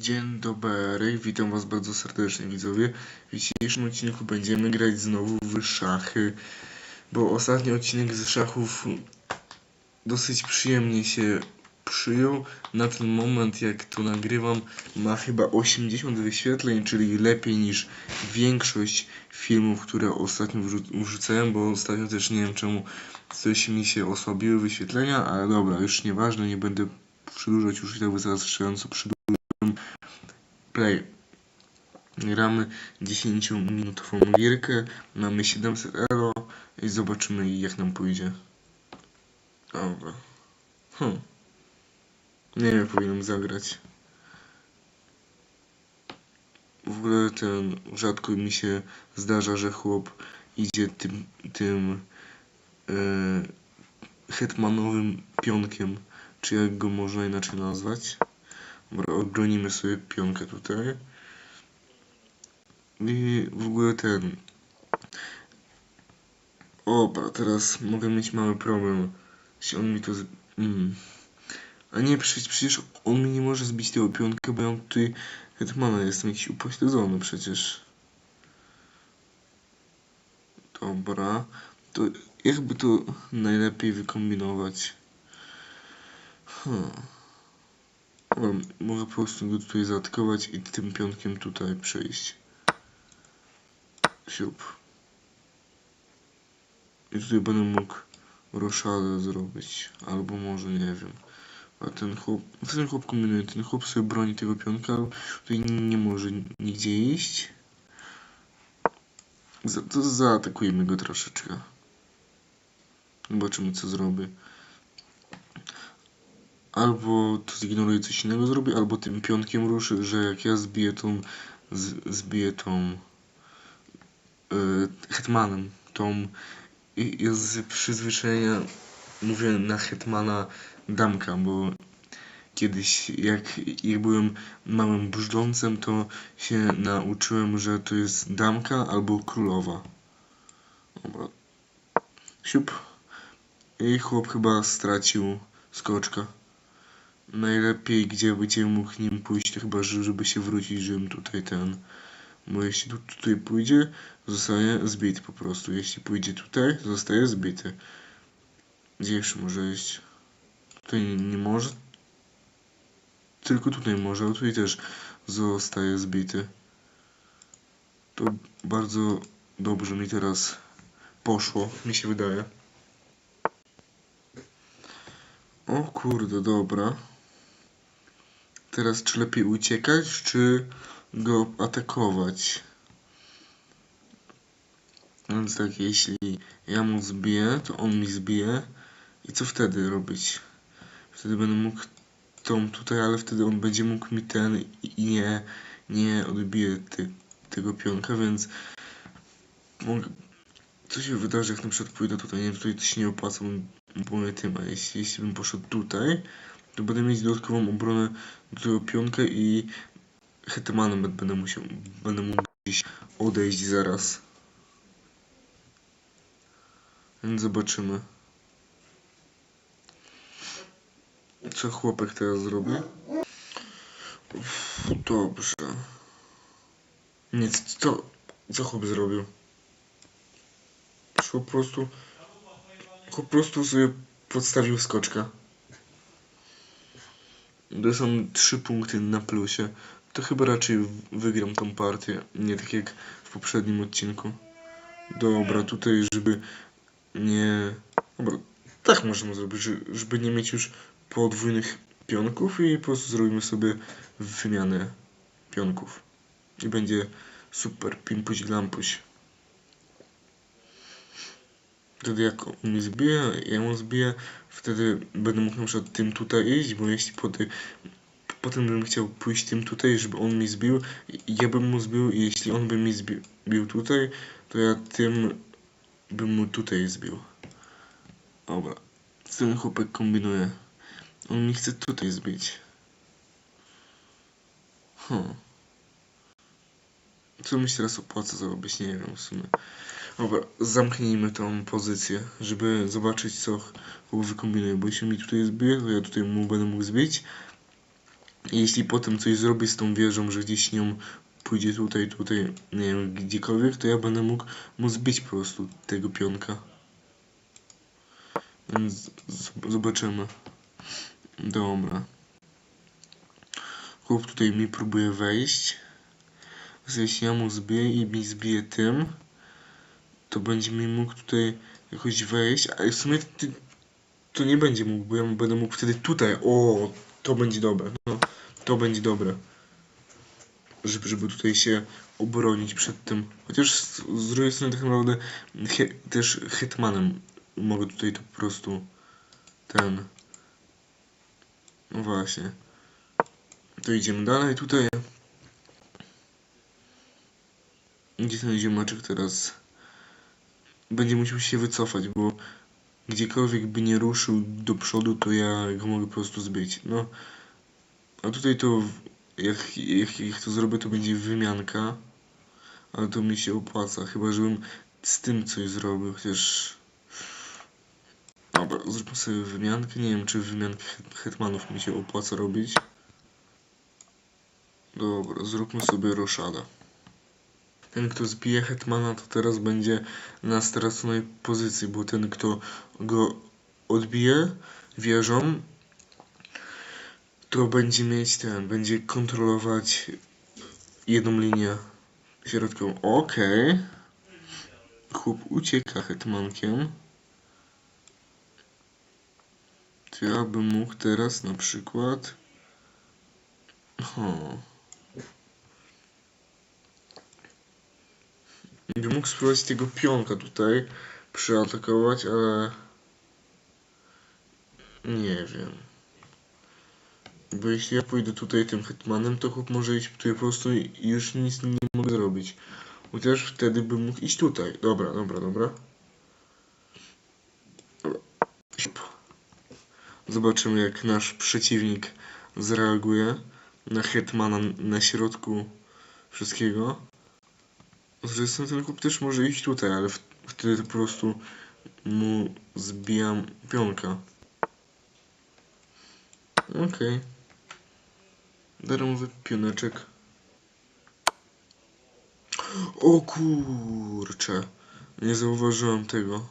Dzień dobry, witam was bardzo serdecznie widzowie. W dzisiejszym odcinku będziemy grać znowu w szachy, bo ostatni odcinek z szachów dosyć przyjemnie się przyjął. Na ten moment jak to nagrywam ma chyba 80 wyświetleń, czyli lepiej niż większość filmów, które ostatnio wrzu- wrzucałem, bo ostatnio też nie wiem czemu coś mi się osłabiły wyświetlenia, ale dobra, już nieważne, nie będę przedłużać już i tak wystarczająco przedłużam. Play. Gramy 10-minutową gierkę, mamy 700 euro i zobaczymy jak nam pójdzie. Dobra. Hm. Nie wiem, powinienem zagrać. W ogóle ten rzadko mi się zdarza, że chłop idzie tym tym e, hetmanowym pionkiem, czy jak go można inaczej nazwać. Dobra, obronimy sobie pionkę tutaj. I w ogóle ten. Opa, teraz mogę mieć mały problem. Jeśli on mi to. Z... Mm. A nie, przecież, przecież on mi nie może zbić tego pionka, bo ja mam tutaj hetmana, jestem jakiś upośledzony przecież. Dobra, to jakby to najlepiej wykombinować. Hmm. Dobra, mogę po prostu go tutaj zaatakować i tym pionkiem tutaj przejść. Siup. I tutaj będę mógł roszadę zrobić. Albo może nie wiem. A ten chłop. Ten chłop kombinuje? Ten chłop sobie broni tego pionka. Tutaj nie może nigdzie iść. Za, to zaatakujemy go troszeczkę. Zobaczymy co zrobi. Albo to zignoruje coś innego zrobi, albo tym pionkiem ruszy, że jak ja zbiję tą z, zbiję tą yy, hetmanem, tą i ja z przyzwyczajenia mówię na hetmana damka, bo kiedyś jak, jak byłem małym brzdącem, to się nauczyłem, że to jest damka albo królowa. Dobra. Siup. I chłop chyba stracił skoczka. Najlepiej, gdzie będzie mógł nim pójść, chyba, że- żeby się wrócić, żebym tutaj ten... Bo jeśli tu, tutaj pójdzie, zostanie zbity po prostu. Jeśli pójdzie tutaj, zostaje zbity. Gdzie jeszcze może iść? Tutaj nie, nie może. Tylko tutaj może, a tutaj też zostaje zbity. To bardzo dobrze mi teraz poszło, mi się wydaje. O kurde, dobra. Teraz czy lepiej uciekać, czy go atakować? Więc tak, jeśli ja mu zbiję, to on mi zbije. I co wtedy robić? Wtedy będę mógł tą tutaj, ale wtedy on będzie mógł mi ten i nie, nie odbije ty, tego pionka, więc mogę... Co się wydarzy, jak na przykład pójdę tutaj? Nie, tutaj to się nie opłaca, bo mnie tym, a jeśli, jeśli bym poszedł tutaj, to będę mieć dodatkową obronę do tego pionka i hetmanem będę- musiał, będę mógł gdzieś odejść zaraz. Więc zobaczymy. Co chłopak teraz zrobi? Uff, dobrze. Nie, co, co chłop zrobił? Po prostu, po prostu sobie podstawił skoczka. To są trzy punkty na plusie. To chyba raczej wygram tą partię, nie tak jak w poprzednim odcinku. Dobra, tutaj żeby nie... Dobra, tak możemy zrobić, że- żeby nie mieć już podwójnych pionków i po prostu zrobimy sobie wymianę pionków. I będzie super pimpuś glampuś. Wtedy jak on mnie zbije, ja mu zbiję, wtedy będę mógł na przykład tym tutaj iść, bo jeśli potem, potem bym chciał pójść tym tutaj, żeby on mi zbił, ja bym mu zbił i jeśli on by mi zbił bił tutaj, to ja tym bym mu tutaj zbił. Dobra, ten chłopak kombinuje? On mi chce tutaj zbić. Hmm. Co mi się teraz opłaca zrobić? Nie wiem w sumie. Dobra, zamknijmy tą pozycję, żeby zobaczyć co chłop wykombinuje, bo jeśli mi tutaj zbije, to ja tutaj mu będę mógł zbić. Jeśli potem coś zrobi z tą wieżą, że gdzieś nią pójdzie tutaj, tutaj, nie wiem, gdziekolwiek, to ja będę mógł mu zbić po prostu tego pionka. Więc zobaczymy. Dobra. Chłop tutaj mi próbuje wejść. Jeśli ja mu zbiję i mi zbije tym, to będzie mi mógł tutaj jakoś wejść, ale w sumie ty, to nie będzie mógł, bo ja będę mógł wtedy tutaj. O, to będzie dobre. No, to będzie dobre. Żeby, żeby tutaj się obronić przed tym. Chociaż z, z drugiej strony tak naprawdę he, też hetmanem mogę tutaj to po prostu ten. No właśnie. To idziemy dalej tutaj. Gdzie ten ziomeczek teraz? Będzie musiał się wycofać, bo gdziekolwiek by nie ruszył do przodu, to ja go mogę po prostu zbyć. No, a tutaj to, jak, jak, jak to zrobię, to będzie wymianka, ale to mi się opłaca, chyba żebym z tym coś zrobił, chociaż... Dobra, zróbmy sobie wymiankę, nie wiem czy wymiankę het- hetmanów mi się opłaca robić. Dobra, zróbmy sobie roszada. Ten, kto zbije hetmana, to teraz będzie na straconej pozycji, bo ten, kto go odbije wieżą, to będzie mieć ten, będzie kontrolować jedną linię środkową. Okej. Chłop ucieka hetmankiem. To ja bym mógł teraz na przykład... O. Bym mógł spróbować tego pionka tutaj przeatakować, ale nie wiem. Bo jeśli ja pójdę tutaj tym hetmanem, to chłop może iść tutaj po prostu i już nic nie mogę zrobić. Chociaż wtedy bym mógł iść tutaj. Dobra, dobra, dobra. Zobaczymy jak nasz przeciwnik zareaguje na hetmana na środku wszystkiego. Ten chłop też może iść tutaj, ale wtedy po prostu mu zbijam pionka. Okej. Darmowy pioneczek. O kurcze. Nie zauważyłem tego.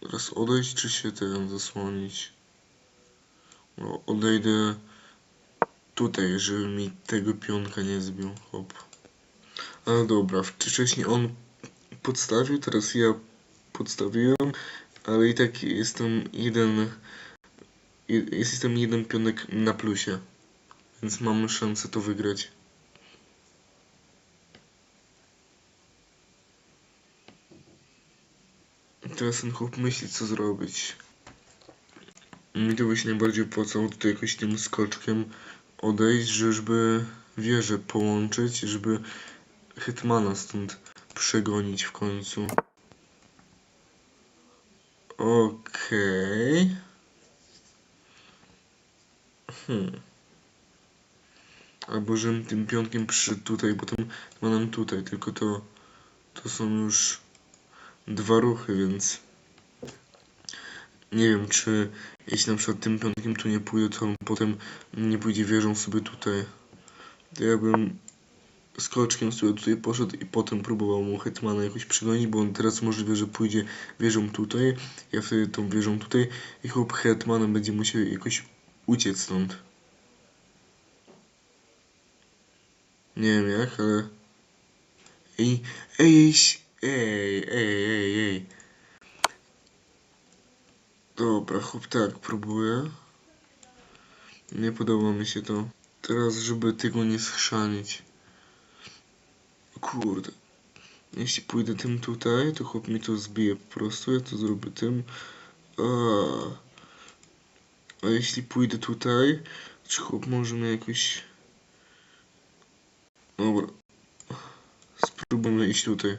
Teraz odejść czy się ten zasłonić? No, odejdę tutaj, żeby mi tego pionka nie zbił, hop. Ale dobra, wcześniej on podstawił, teraz ja podstawiłem, ale i tak jestem jeden, je- jestem jeden pionek na plusie, więc mamy szansę to wygrać. Teraz ten chłop myśli co zrobić. Mi to by się najbardziej opłacało tutaj jakoś tym skoczkiem odejść, żeby wieżę połączyć, żeby Hetmana stąd przegonić w końcu. Okej. Hmm. Albo żebym tym pionkiem przyszedł tutaj, potem Hetmanem tutaj, tylko to to są już dwa ruchy, więc nie wiem, czy jeśli na przykład tym pionkiem tu nie pójdę, to on potem nie pójdzie wieżą sobie tutaj. To ja bym skoczkiem sobie tutaj poszedł i potem próbował mu Hetmana jakoś przygonić, bo on teraz możliwe, że pójdzie wieżą tutaj, ja wtedy tą wieżą tutaj i chłop Hetmanem będzie musiał jakoś uciec stąd. Nie wiem jak, ale... Ej, ej, ej, ej, ej, ej. Dobra, chłop tak, próbuję. Nie podoba mi się to. Teraz, żeby tego nie schrzanić. Kurde. Jeśli pójdę tym tutaj, to chłop mi to zbije po prostu. Ja to zrobię tym. A, A jeśli pójdę tutaj, czy chłop może mnie jakoś... Dobra. Spróbujmy iść tutaj.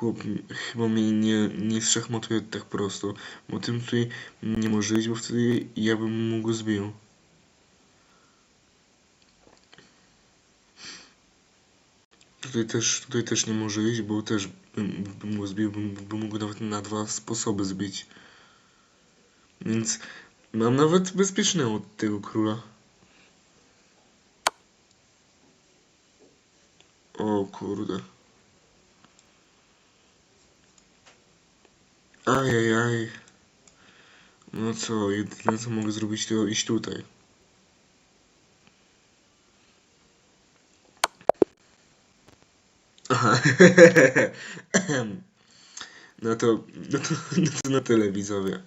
Chłop chyba mnie nie, nie zszachmatuje tak prosto. Bo tym tutaj nie może iść, bo wtedy ja bym mu go zbił. Tutaj też, tutaj też nie może iść, bo też bym, bym go zbił, bym, bym mógł nawet na dwa sposoby zbić. Więc Mam nawet bezpieczne od tego króla. O kurde. Ajajaj. No co, jedyne co mogę zrobić to iść tutaj. Aha. No to, no to, no to na tyle widzowie.